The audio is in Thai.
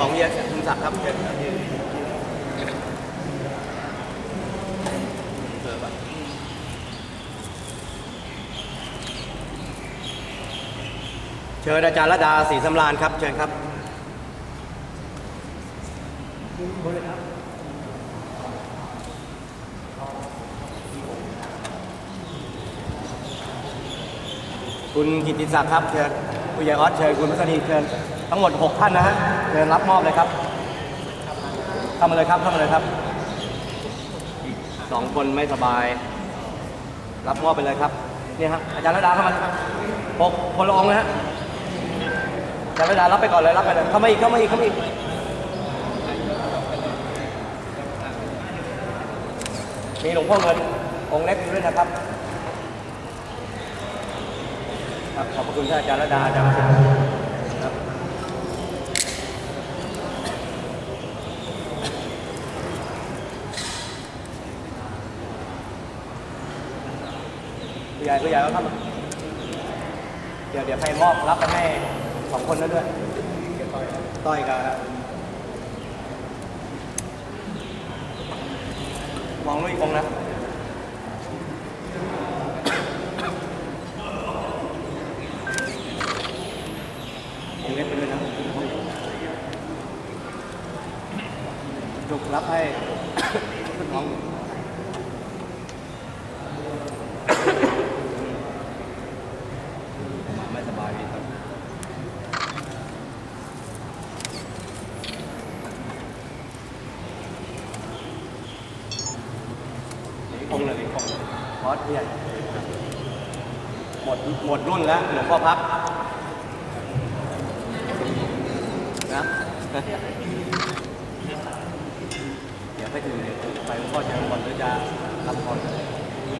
ของเฮียคุณศักดิ์ครับเชิญครับเออปะเชิญอาจารย์ระดาศรีสำราญครับเชิญครับคุณกิติศักดิ์ครับเชิญ ผู้ใหญ่ออสเชิญคุณพัสดีเชิญทั้งหมด 6 ท่านนะฮะเชิญรับมอบเลยครับเข้ามาเลยครับเข้ามาเลยครับอีกสองคนไม่สบาย รับมอบไปเลยครับนี่ฮะอาจารย์ระดาเข้ามาหกคนละองค์นะฮะอาจารย์ระดารับไปก่อนเลยรับไปเลยเข้ามาอีกเข้ามาอีกเข้ามาอีกมีหลวงพ่อเงินองค์เล็กอยู่ด้วยนะครับ ครับขอบพระคุณท่านอาจารย์ระดาอาจารย์ประสิทธิ์ครับผู้ใหญ่ผู้ใหญ่ก็ครับเดี๋ยวเดี๋ยวให้มอบรับไปให้สองคนนั้นด้วยต้อยกับมองลุยคงนะ องค์ เล็กไปด้วยนะจุกรับให้น้องไม่สบายดีครับนี่คงเลยนี่คงพอดใหญ่หมดหมดรุ่นแล้วหลวงพ่อพับ นะเดี๋ยวไปถึงเดี๋ยวไปพ่อจะก่อนหรือจะรับก่อน